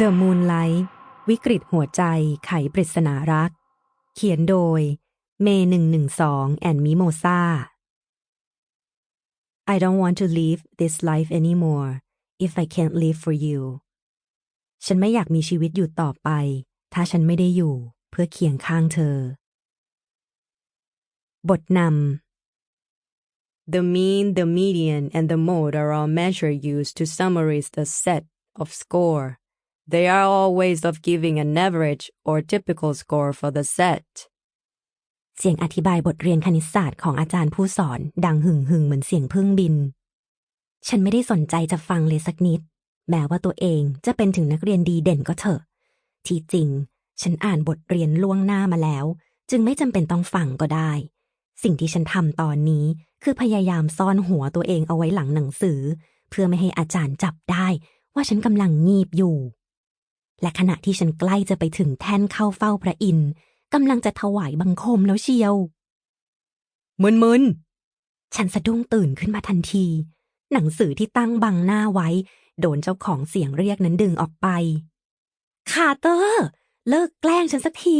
The Moonlight วิกฤตหัวใจไขปริศนารัก เขียนโดย เมย์หนึ่งหนึ่งสองแอนมิโมซา I don't want to live this life anymore if I can't live for you ฉันไม่อยากมีชีวิตอยู่ต่อไป ถ้าฉันไม่ได้อยู่เพื่อเคียงข้างเธอ บทนำ The mean, the median, and the mode are all measures used to summarize the set of score. They are all ways of giving an average or typical score for the set. เสียงอธิบายบทเรียนคณิตศาสตร์ของอาจารย์ผู้สอน ดังหึ่งหึงเหมือนเสียงพึ่งบิน ฉันไม่ได้สนใจจะฟังเลยสักนิด แม้ว่าตัวเองจะเป็นถึงนักเรียนดีเด่นก็เถอะ ที่จริง ฉันอ่านบทเรียนล่วงหน้ามาแล้ว จึงไม่จำเป็นต้องฟังก็ได้ สิ่งที่ฉันทำตอนนี้คือพยายามซ่อนหัวตัวเองเอาไว้หลังหนังสือ เพื่อไม่ให้อาจารย์จับได้ว่าฉันกำลังงีบอยู่ และขณะที่ฉันใกล้จะไปถึงแท่นเข้าเฝ้าพระอินทร์กำลังจะถวายบังคมแล้วเชียวมึนมึนฉันสะดุ้งตื่นขึ้นมาทันที หนังสือที่ตั้งบังหน้าไว้ โดนเจ้าของเสียงเรียกนั้นดึงออกไปคาเตอร์ เลิกแกล้งฉันสักที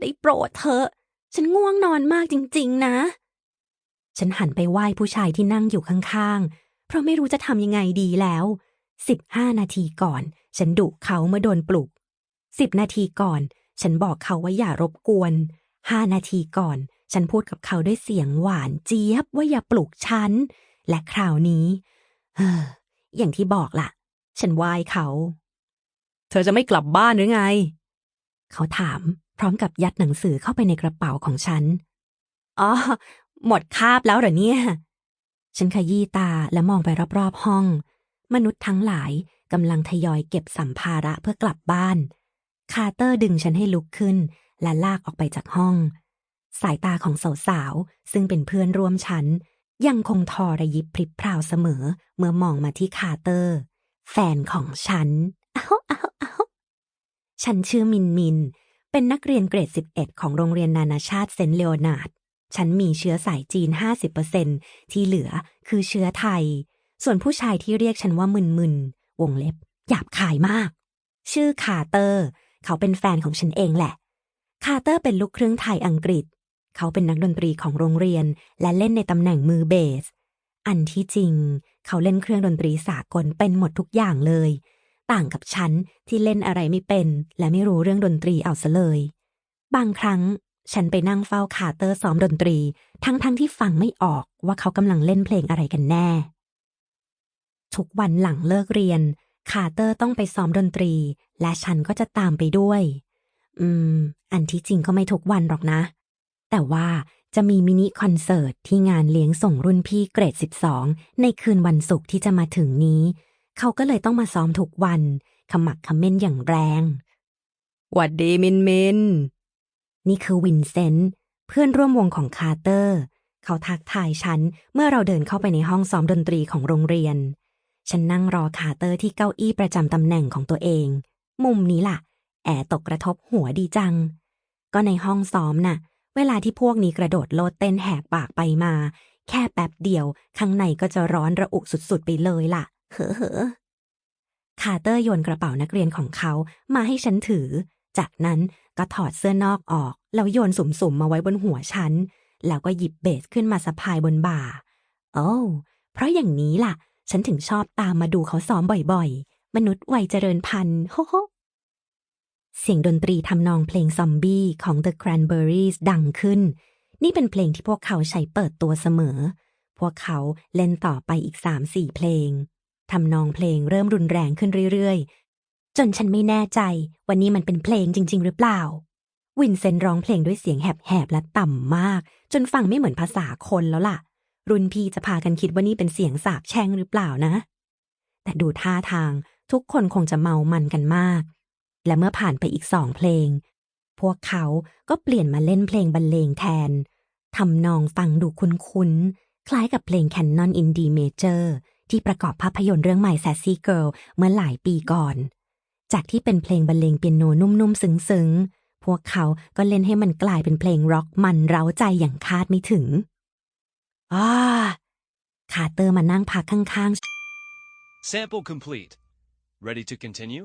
ได้โปรดเถอะ ฉันง่วงนอนมากจริง ๆ นะ ฉันหันไปไหว้ผู้ชายที่นั่งอยู่ข้างๆ เพราะไม่รู้จะทำยังไงดีแล้วสิบห้านาทีก่อน ฉันดุเขาเมื่อโดนปลุกสิบนาทีก่อน ฉันบอกเขาว่าอย่ารบกวนห้านาทีก่อน ฉันพูดกับเขาด้วยเสียงหวานเจี๊ยบว่าอย่าปลุกฉัน และคราวนี้เฮ้ออย่างที่บอกล่ะ ฉันไหว้เขา เธอจะไม่กลับบ้านหรือไง เขาถาม พร้อมกับยัดหนังสือเข้าไปในกระเป๋าของฉัน อ๋อ หมดคาบแล้วเหรอเนี่ย ฉันขยี้ตาและมองไปรอบๆห้อง มนุษย์ทั้งหลายกำลังทยอยเก็บสัมภาระเพื่อกลับบ้าน คาร์เตอร์ดึงฉันให้ลุกขึ้น และลากออกไปจากห้อง สายตาของสาวๆ ซึ่งเป็นเพื่อนร่วมชั้นยังคงทอระยิบพริบพราวเสมอ เมื่อมองมาที่คาร์เตอร์ แฟนของฉัน อ้าวอ้าวอ้าวฉันชื่อมินมิน เป็นนักเรียนเกรด 11 ของโรงเรียนนานาชาติเซนต์เลโอนาร์ด ฉันมีเชื้อสายจีน 50%ที่เหลือคือเชื้อไทย ส่วนผู้ชายที่เรียกฉันว่ามึนมึนวงเล็บ หยาบคายมาก ชื่อคาเตอร์ เขาเป็นแฟนของฉันเองแหละ คาเตอร์เป็นลูกครึ่งไทยอังกฤษ เขาเป็นนักดนตรีของโรงเรียน และเล่นในตำแหน่งมือเบส อันที่จริง เขาเล่นเครื่องดนตรีสากลเป็นหมดทุกอย่างเลย ต่างกับฉันที่เล่นอะไรไม่เป็น และไม่รู้เรื่องดนตรีเอาซะเลย บางครั้งฉันไปนั่งเฝ้าคาเตอร์ซ้อมดนตรี ทั้งๆทที่ฟังไม่ออกว่าเขากำลังเล่นเพลงอะไรกันแน่ ทุกวันหลังเลิกเรียน คาเตอร์ต้องไปซ้อมดนตรี และฉันก็จะตามไปด้วย อืม อันที่จริงก็ไม่ทุกวันหรอกนะ แต่ว่าจะมีมินิคอนเสิร์ตที่งานเลี้ยงส่งรุ่นพี่เกรด 12 ในคืนวันศุกร์ที่จะมาถึงนี้ เขาก็เลยต้องมาซ้อมทุกวัน ขมักเขม้นอย่างแรง หวัดดีมินมิน นี่คือวินเซนต์เพื่อนร่วมวงของคาร์เตอร์ เขาทักทายฉันเมื่อเราเดินเข้าไปในห้องซ้อมดนตรีของโรงเรียน ฉันนั่งรอคาร์เตอร์ที่เก้าอี้ประจำตำแหน่งของตัวเอง มุมนี้ล่ะ แอร์ตกกระทบหัวดีจัง ก็ในห้องซ้อมน่ะ เวลาที่พวกนี้กระโดดโลดเต้นแหกปากไปมา แค่แป๊บเดียวข้างในก็จะร้อนระอุสุดๆไปเลยล่ะ เฮ้อเหอคาเตอร์โยนกระเป๋านักเรียนของเขามาให้ฉันถือ จากนั้นก็ถอดเสื้อนอกออก แล้วโยนสุ่มๆมาไว้บนหัวฉัน แล้วก็หยิบเบสขึ้นมาสะพายบนบ่า โอ้เพราะอย่างนี้ล่ะ ฉันถึงชอบตามมาดูเขาซ้อมบ่อยๆ มนุษย์วัยเจริญพันธุ์โฮโฮเสียงดนตรีทำนองเพลงซอมบี้ของ The Cranberries ดังขึ้น นี่เป็นเพลงที่พวกเขาใช้เปิดตัวเสมอ พวกเขาเล่นต่อไปอีกสามสี่เพลง ทำนองเพลงเริ่มรุนแรงขึ้นเรื่อยๆ จนฉันไม่แน่ใจว่านี่มันเป็นเพลงจริง ๆ หรือเปล่า วินเซนต์ร้องเพลงด้วยเสียงแหบๆและต่ำมาก จนฟังไม่เหมือนภาษาคนแล้วล่ะ รุ่นพี่จะพากันคิดว่านี่เป็นเสียงสาบแช่งหรือเปล่านะ แต่ดูท่าทางทุกคนคงจะเมามันกันมาก และเมื่อผ่านไปอีกสองเพลง พวกเขาก็เปลี่ยนมาเล่นเพลงบรรเลงแทนทำนองฟังดูคุ้นๆคล้ายกับเพลง Canon in D Major ที่ประกอบภาพยนตร์เรื่องใหม่ Sassy Girl เมื่อหลายปีก่อน จากที่เป็นเพลงบรรเลงเปียโนนุ่มๆซึ้งๆ พวกเขาก็เล่นให้มันกลายเป็นเพลงร็อกมันเร้าใจอย่างคาดไม่ถึงอ้าคาเตอร์มานั่งพักข้างๆ Sample complete. Ready to continue?